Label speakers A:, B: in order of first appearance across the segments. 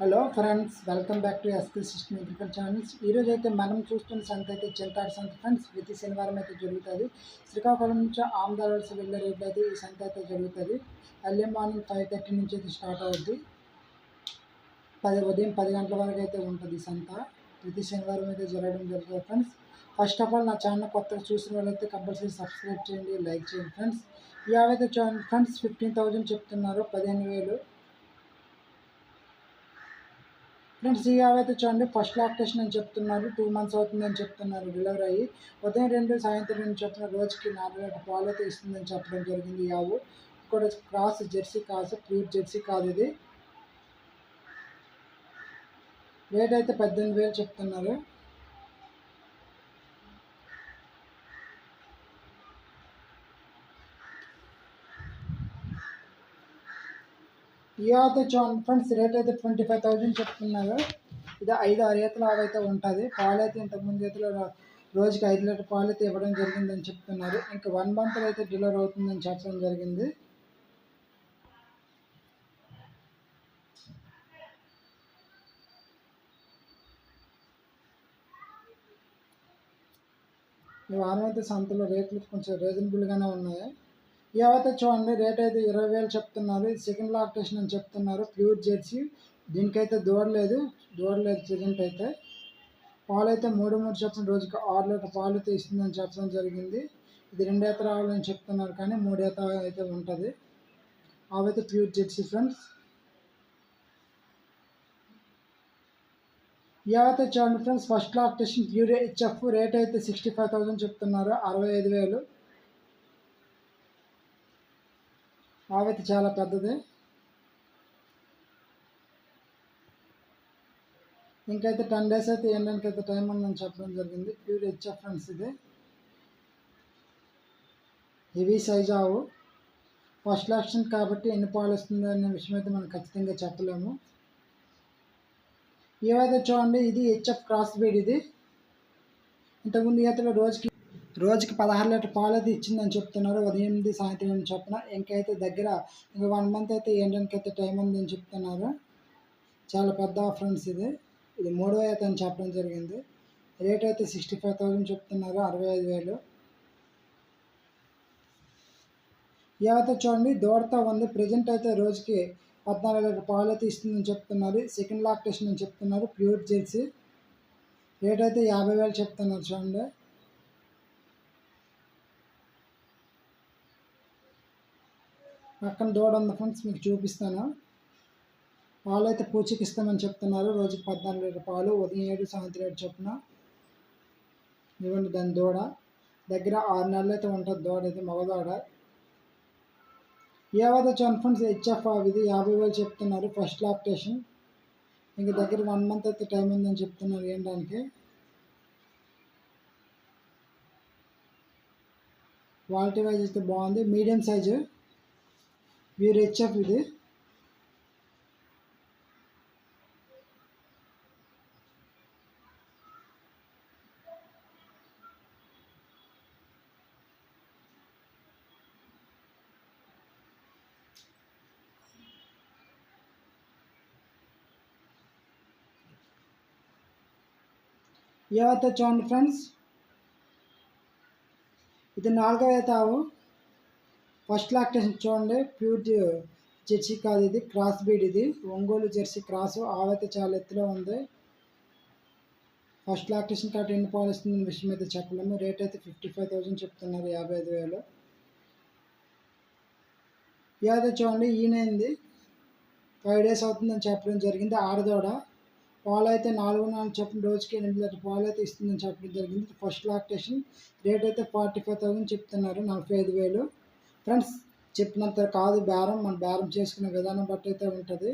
A: Hello friends welcome back to SP system agriculture channels. ఈరోజు అయితే మనం చూస్తున్న సంత అయితే చింతాడు సంత ఫ్రెండ్స్ ప్రతి శనివారం అయితే జరుగుతుంది. శ్రీకాకుళం నుంచి ఆమదాలవలసి వెళ్ళే రేట్లు అయితే ఈ సంత అయితే జరుగుతుంది. ఎర్లీ మార్నింగ్ ఫైవ్ థర్టీ నుంచి అయితే స్టార్ట్ అవుద్ది. పది ఉదయం పది గంటల వరకు అయితే ఉంటుంది సంత. ప్రతి శనివారం అయితే జరగడం జరుగుతుంది ఫ్రెండ్స్ ఫస్ట్ ఆఫ్ ఆల్ నా ఛానల్ కొత్తగా చూసిన వాళ్ళైతే కంపల్సరీ సబ్స్క్రైబ్ చేయండి లైక్ చేయండి ఫ్రెండ్స్ యావైతే చూడండి ఫ్రెండ్స్ ఫిఫ్టీన్ థౌజండ్ చెప్తున్నారు పదిహేను వేలు. ఫ్రెండ్స్ ఈ అయితే చూడండి ఫస్ట్ లాక్టేషన్ అని చెప్తున్నారు టూ మంత్స్ అవుతుందని చెప్తున్నారు డెలివరీ అయ్యి. ఉదయం రెండు సాయంత్రం రెండు చెప్పిన రోజుకి నాలుగు లీటర్ పాలు అయితే ఇస్తుందని చెప్పడం జరిగింది యావు ఇక్కడ క్రాస్ జెర్సీ కాదు ప్యూర్ జెర్సీ కాదు ఇది. రేట్ అయితే పద్దెనిమిది వేలు చెప్తున్నారు. ఈ అయితే చూడండి ఫ్రెండ్స్ రేట్ అయితే ట్వంటీ ఫైవ్ థౌజండ్ చెప్తున్నారు. ఇది ఐదు ఆరు ఈతలు అయితే ఉంటుంది. పాలు అయితే ఇంతకుముందు ఈతలో రోజుకి ఐదు లీటర్ పాలు అయితే ఇవ్వడం జరిగిందని చెప్తున్నారు. ఇంకా వన్ మంత్ అయితే డెలివరీ అవుతుందని చెప్పడం జరిగింది. ఈ వారం అయితే సంతలో రేట్లు కొంచెం రీజనబుల్గానే ఉన్నాయి. ఏవైతే చూడండి రేట్ అయితే ఇరవై వేలు చెప్తున్నారు. ఇది సెకండ్ లాక్టేషన్ అని చెప్తున్నారు. ప్యూర్ జెర్సీ దీనికైతే దూడలేదు దూడలేదు ప్రజెంట్ అయితే. పాలు అయితే మూడు మూడు చెప్పిన రోజుకి ఆరు లీటర్ పాలు అయితే ఇస్తుందని చెప్పడం జరిగింది. ఇది రెండు ఎకరాలని రావాలని చెప్తున్నారు కానీ మూడు ఈత అయితే ఉంటుంది. అవైతే ప్యూర్ జెర్సీ ఫ్రెండ్స్ ఏవైతే చూడండి friends first lactation pure HF rate అయితే సిక్స్టీ ఫైవ్ థౌసండ్ చెప్తున్నారు. అరవై ఐదు వేలు. ఆవైతే చాలా పెద్దది. ఇంకైతే టెన్ డేస్ అయితే ఎండడానికి అయితే టైం ఉందని చెప్పడం జరిగింది. ప్యూర్ హెచ్ఎఫ్ ఫ్రెండ్స్ ఇది. హెవీ సైజ్ ఆవు. ఫస్ట్ లాక్షన్ కాబట్టి ఎన్ని పాలు వస్తుంది అనే విషయం అయితే మనం ఖచ్చితంగా చెప్పలేము. ఏవైతే చూడండి ఇది హెచ్ఎఫ్ క్రాస్ బీడ్ ఇది. ఇంతకుముందు ఈతలో రోజుకి రోజుకి పదహారు లీటర్ పాలు అయితే ఇచ్చిందని చెప్తున్నారు. ఉదయం ఎనిమిది సాయంత్రం ఎనిమిది చొప్పున. ఇంకైతే దగ్గర ఇంకా వన్ మంత్ అయితే ఎండడానికి అయితే టైం ఉందని చెప్తున్నారు. చాలా పెద్ద ఫ్రెండ్స్ ఇది. ఇది మూడో అయితే అని చెప్పడం జరిగింది. రేట్ అయితే సిక్స్టీ ఫైవ్ థౌసండ్ చెప్తున్నారు. అరవై ఐదు వేలు. ఏవైతే చూడండి దూడతో ఉంది. ప్రజెంట్ అయితే రోజుకి పద్నాలుగు లీటర్ పాలు అయితే ఇస్తుందని చెప్తున్నారు. సెకండ్ లాక్టేషన్ అని చెప్తున్నారు. ప్యూర్ జెర్సీ రేట్ అయితే యాభై వేలు చెప్తున్నారు చూడండి. పక్కన దూడ ఉంది ఫ్రెండ్స్ మీకు చూపిస్తాను. పాలు అయితే పూచికి ఇస్తామని చెప్తున్నారు. రోజుకి పద్నాలుగు లీటర్ పాలు ఉదయం ఏడు సాయంత్రం ఏడు చొప్పున. ఇవ్వండి దాని దూడ. దగ్గర ఆరు నెలలు అయితే ఉంటుంది దూడ అయితే మగదూడ ఏవైతే చూడండి ఫ్రెండ్స్ హెచ్ఎఫ్ ఇది యాభై వేలు చెప్తున్నారు ఫస్ట్ లాప్టేషన్ ఇంక దగ్గర వన్ మంత్ అయితే టైం ఉందని చెప్తున్నారు ఏంటానికి క్వాలిటీ వైజ్ అయితే బాగుంది. Medium size. వీరు హెచ్ఎఫ్ ఇది ఏవైతే చూడండి ఫ్రెండ్స్ ఇది నాలుగవ తావు ఫస్ట్ లాక్టేషన్ చూడండి. ప్యూర్ జెర్సీ కాదు ఇది. క్రాస్ బీడ్ ఇది. Ongole jersey cross. ఆవైతే చాలా ఎత్తులో ఉంది. ఫస్ట్ లాక్టేషన్ కార్డు ఎన్ని పాలు ఇస్తుంది విషయం అయితే చెప్పలేము. రేట్ అయితే ఫిఫ్టీ ఫైవ్ థౌసండ్ చెప్తున్నారు యాభై ఐదు వేలు. ఏదైతే చూడండి ఈయనైంది ఫైవ్ డేస్ అవుతుందని చెప్పడం జరిగింది. ఆడదోడ. పాలు అయితే నాలుగు నాలుగు చెప్పిన రోజుకి ఎనిమిది లీటర్ పాలు అయితే ఇస్తుందని చెప్పడం జరిగింది. ఫస్ట్ లాక్టేషన్ రేట్ అయితే ఫార్టీ ఫైవ్ థౌసండ్ చెప్తున్నారు. నలభై ఐదు వేలు. ఫ్రెండ్స్ చెప్పినంత కాదు బేరం. మన బేరం చేసుకునే విధానం బట్టి అయితే ఉంటుంది.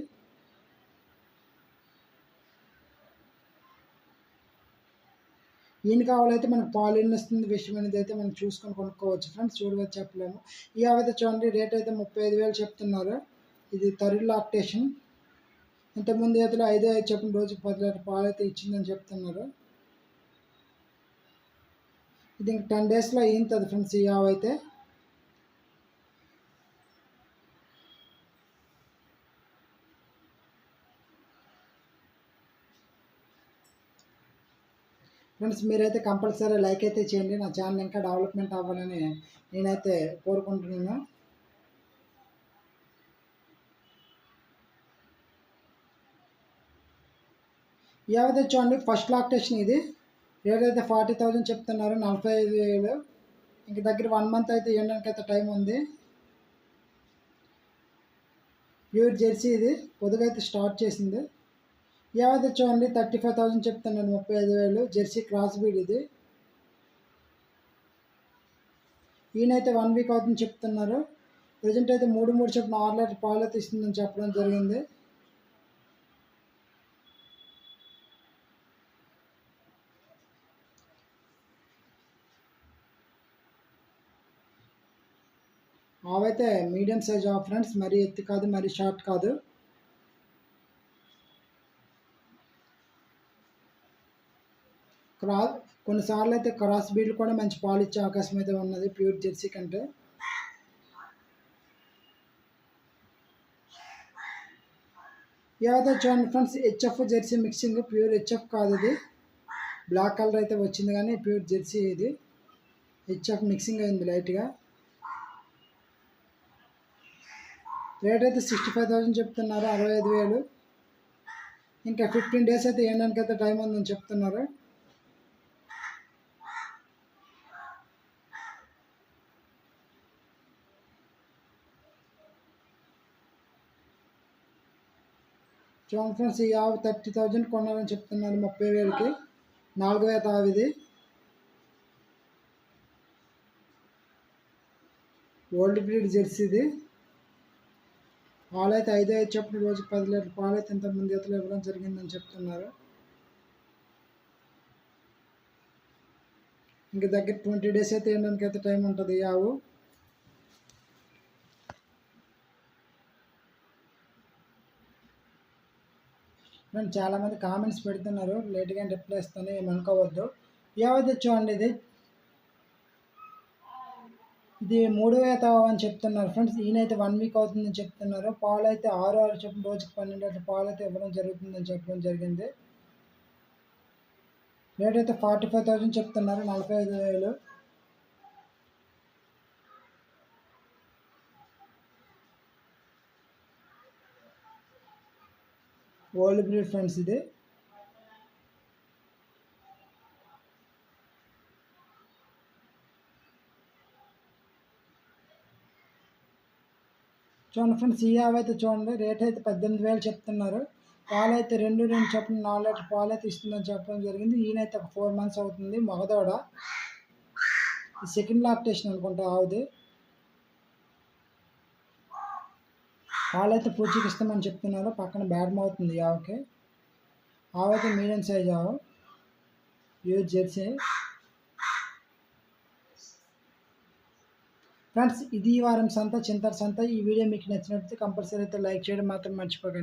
A: ఈయన కావాలైతే మనకు పాలు ఎన్ని వస్తుంది విషయం అనేది అయితే మనం చూసుకొని కొనుక్కోవచ్చు. ఫ్రెండ్స్ చూడవచ్చు చెప్పలేము. ఈ అవైతే చూడండి రేట్ అయితే ముప్పై ఐదు వేలు చెప్తున్నారు. ఇది తరుడు లాక్టేషన్. ఇంతకుముందు అయితే ఐదు ఐదు చెప్పిన రోజు పది లీటర్ పాలు అయితే ఇచ్చిందని చెప్తున్నారు. ఇది ఇంక టెన్ డేస్లో అయింది ఫ్రెండ్స్ ఈ ఆవు అయితే. ఫ్రెండ్స్ మీరైతే కంపల్సరీ లైక్ అయితే చేయండి. నా ఛానల్ ఇంకా డెవలప్మెంట్ అవ్వాలని నేనైతే కోరుకుంటున్నాను. ఏవైతే చూడండి ఫస్ట్ లాక్టేషన్ ఇది. రేట్ అయితే ఫార్టీ థౌజండ్ చెప్తున్నారు నలభై ఐదు వేలు. ఇంక దగ్గర వన్ మంత్ అయితే ఇవ్వడానికి అయితే టైం ఉంది. ప్యూర్ జెర్సీ ఇది. పొదుగు అయితే స్టార్ట్ చేసింది. ఏవైతే చూడండి థర్టీ ఫైవ్ థౌసండ్ చెప్తున్నాను ముప్పై ఐదు వేలు జెర్సీ క్రాస్ బీడ్ ఇది. ఈయనైతే వన్ వీక్ అవుతుంది చెప్తున్నారు. ప్రజెంట్ అయితే మూడు మూడు చెప్పిన ఆరు లీటర్ పాలు తీస్తుందని ఇస్తుందని చెప్పడం జరిగింది. అవైతే మీడియం సైజ్ ఆఫ్ ఫ్రెండ్స్ మరీ ఎత్తు కాదు మరీ షార్ట్ కాదు. క్రా కొన్నిసార్లు అయితే క్రాస్ బీడ్లు కూడా మంచి పాలు ఇచ్చే అవకాశం అయితే ఉన్నది ప్యూర్ జెర్సీ కంటే. ఏదో చూడండి friends HF jersey mixing pure HF కాదు ఇది. బ్లాక్ కలర్ అయితే వచ్చింది కానీ ప్యూర్ జెర్సీ ఇది. హెచ్ఎఫ్ మిక్సింగ్ అయింది లైట్గా. రేట్ అయితే సిక్స్టీ ఫైవ్ థౌసండ్ చెప్తున్నారు అరవై ఐదు వేలు. ఇంకా ఫిఫ్టీన్ డేస్ అయితే వేయడానికి అయితే టైం ఉందని చెప్తున్నారు. చూడండి ఫ్రెండ్స్ ఈ ఆవు థర్టీ థౌజండ్ కొనాలని చెప్తున్నారు ముప్పై వేలకి. నాలుగు వేత ఆవు ఇది. ఓల్డ్ బ్రీడ్ జెర్సీది పాలైతే పాలు అయితే ఐదు ఐదు చెప్పిన రోజు పది లీటర్ పాలైతే అయితే ఇంతకుముందు ఈతలు ఇవ్వడం జరిగిందని చెప్తున్నారు. ఇంక దగ్గర ట్వంటీ డేస్ అయితే వేయడానికి అయితే టైం ఉంటుంది ఈ ఆవు. నేను చాలామంది కామెంట్స్ పెడుతున్నారు లేట్గా రిప్లై ఇస్తాను ఏమనుకోవద్దు. ఏవైతే చూడండి ఇది. ఇది మూడు వేత అని చెప్తున్నారు ఫ్రెండ్స్ ఈయనైతే వన్ వీక్ అవుతుందని చెప్తున్నారు. పాలు అయితే ఆరు ఆరు చెప్పిన రోజుకి పన్నెండు అట్లా పాలు అయితే ఇవ్వడం జరుగుతుందని చెప్పడం జరిగింది. రేట్ అయితే ఫార్టీ ఫైవ్ థౌజండ్ చెప్తున్నారు నలభై ఐదు వేలు. ఓల్డ్ బ్రీడ్ ఫ్రెండ్స్ ఇది. చూడండి ఫ్రెండ్స్ ఈ ఆవు అయితే చూడండి. రేట్ అయితే పద్దెనిమిది వేలు చెప్తున్నారు. పాలు అయితే రెండు రెండు చెప్పిన నాలుగు లీటర్ పాలు అయితే ఇస్తుందని చెప్పడం జరిగింది. ఈయనైతే ఒక ఫోర్ మంత్స్ అవుతుంది. మగదోడ. సెకండ్ లాక్టేషన్ అనుకుంటా ఆవుది. పాలు అయితే ఇస్తామని చెప్తున్నారు. పక్కన బ్యాడ్ అవుతుంది ఈ ఆవుకి. మీడియం సైజ్ ఆవు. Use jersey. ఫ్రెండ్స్ ఇది ఈ వారం సంత చింతర్ సంత. ఈ వీడియో మీకు నచ్చినట్లయితే కంపల్సరీ అయితే లైక్ చేయడం మాత్రం మర్చిపోకండి.